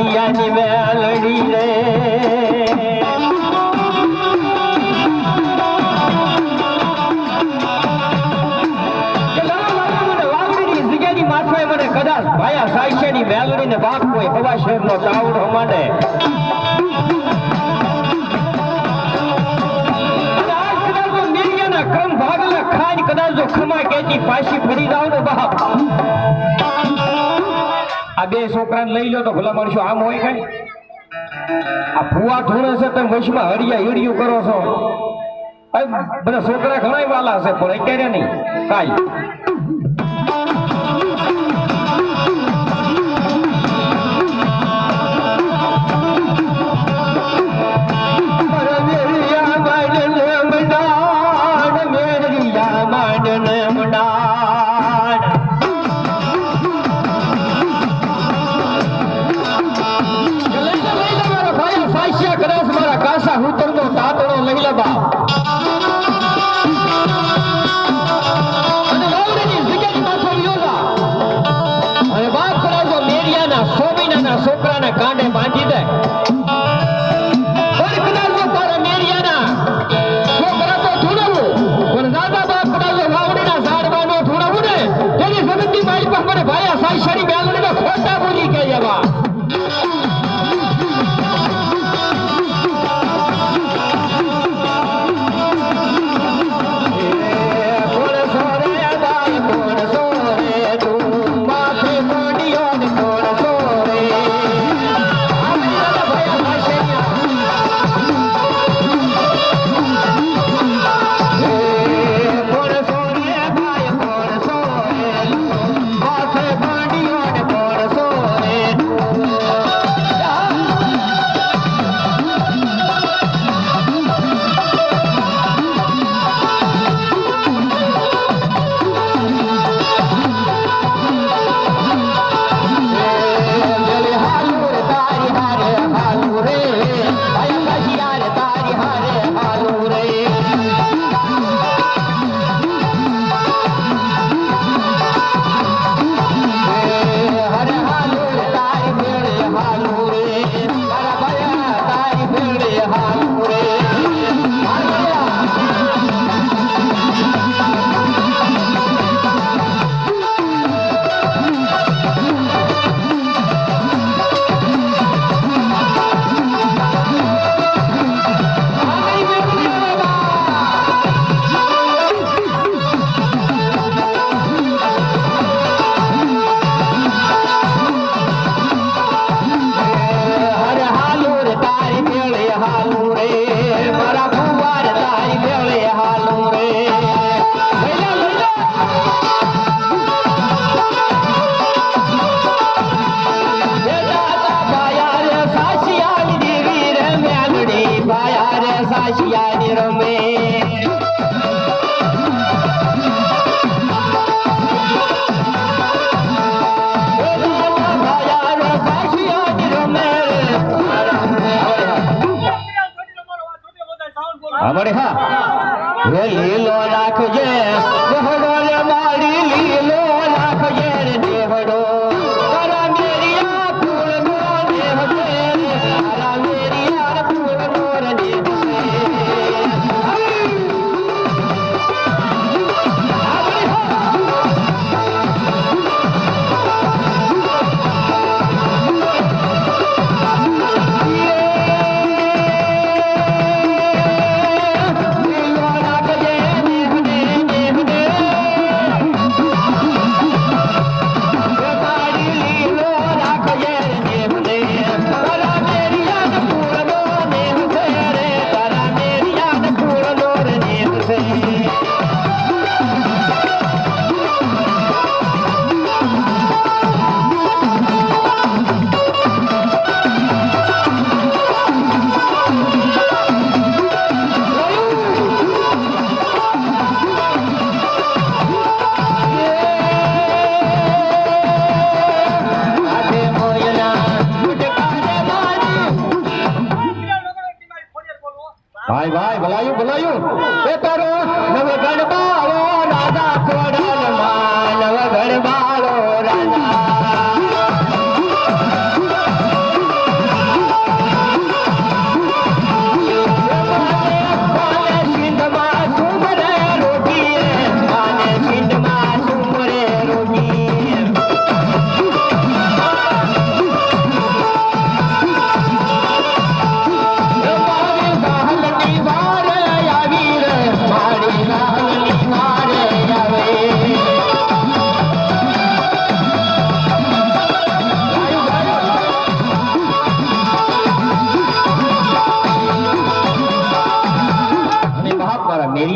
કનૈયાની મેલડી રે મને કદાચ નો ચાવડો માંડે ક્રમ ભાગલા ખાઈ કદાચ ખમા કેતી પાછી ફરી જાવ ને બાપ. આ બે છોકરાને લઈ લો તો ભલા માણસો આમ હોય કઈ. આ ફુવા ધોળે છે તમે વશમાં હળિયા હીડિયું કરો છો. બધા છોકરા ઘણા વાલા છે, પણ અત્યારે નહીં. કાંઈ. સાંભળે હા. લીલો નાખજે મારી લીલો નાખજે તારો નવગણબા આવો રાજા ખોડા નવા નવગણબા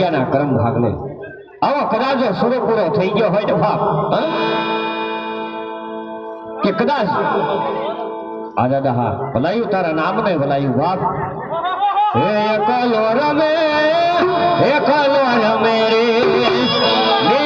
મેરિયાના કર્મ ભાગલે આવો કદાચ સુરો પૂરો થઈ ગયો હોય ને બાપ કે કદાચ આ દાદા, હા. ભલાયું, તારા નામ ને ભલાયું બાપ હે એકલો રમે એકલો રમે રે.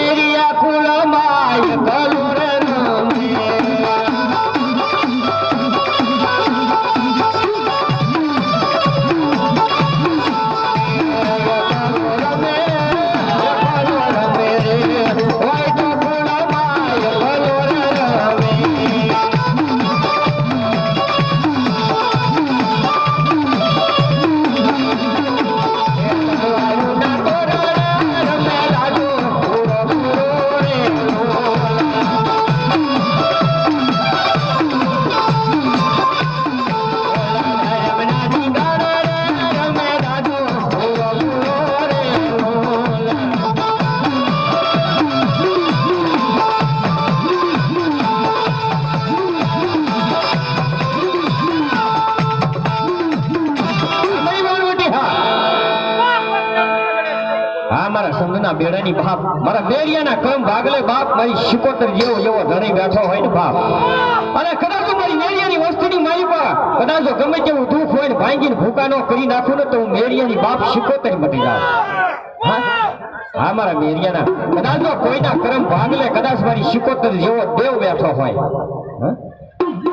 બેડાની બાપ. મારા મેરિયાના કર્મ ભાગલે બાપ મારી શિકોતર જેવો જેવો ધણી બેઠો હોય ને બાપ. અને કદાચ મારી મેરિયાની વસ્તુની મારી પર કદાચ ગમે તેવું દુઃખ હોય ને ભાંગીને ભૂકા નો કરી નાખું ને તો હું મેરિયાની બાપ શિકોતર મટી જાઉં. હા? મારા મેરિયાના. કદાચ જો કોઈના કર્મ ભાગલે કદાચ મારી શિકોતર જેવો દેવ બેઠો હોય.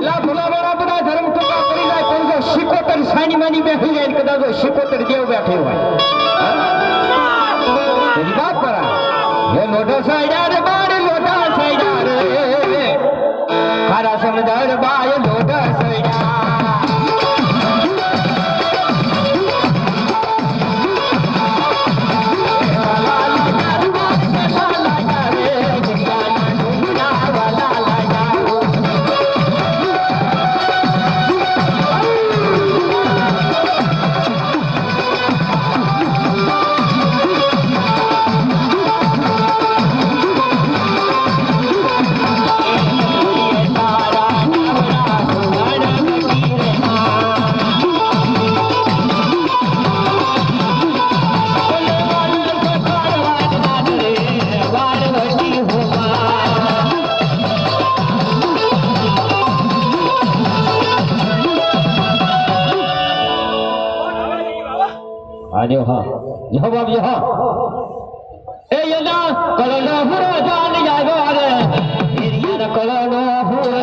લા ભલા ભલા બધા ધર્મ ટૂંકા કરી જાય પણ જો શિકોતર સાની માની બેઠી જાય કદાચ શિકોતર દેવ બેઠો હોય. કલનો હુરો જાન જાગો હિરિયન કલનો હુરો